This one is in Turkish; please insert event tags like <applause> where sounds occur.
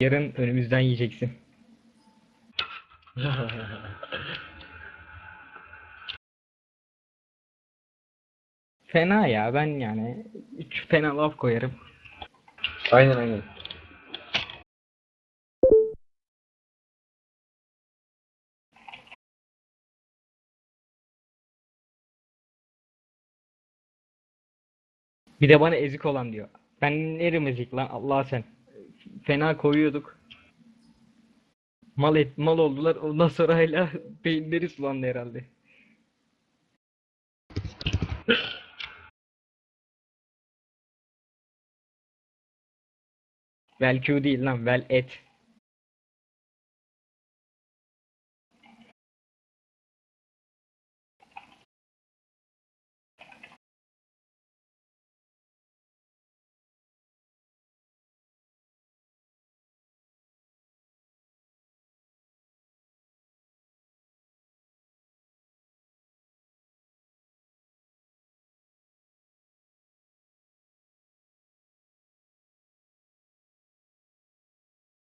Yarın önümüzden yiyeceksin. <laughs> Fena ya ben yani üç fena laf koyarım. aynen aynen. Bir de bana ezik olan diyor. Ben nerim ezik lan Allah sen. Fena koyuyorduk. Mal et, mal oldular. Ondan sonra hala <laughs> beyinleri sulandı herhalde. Vel Q değil lan, vel et.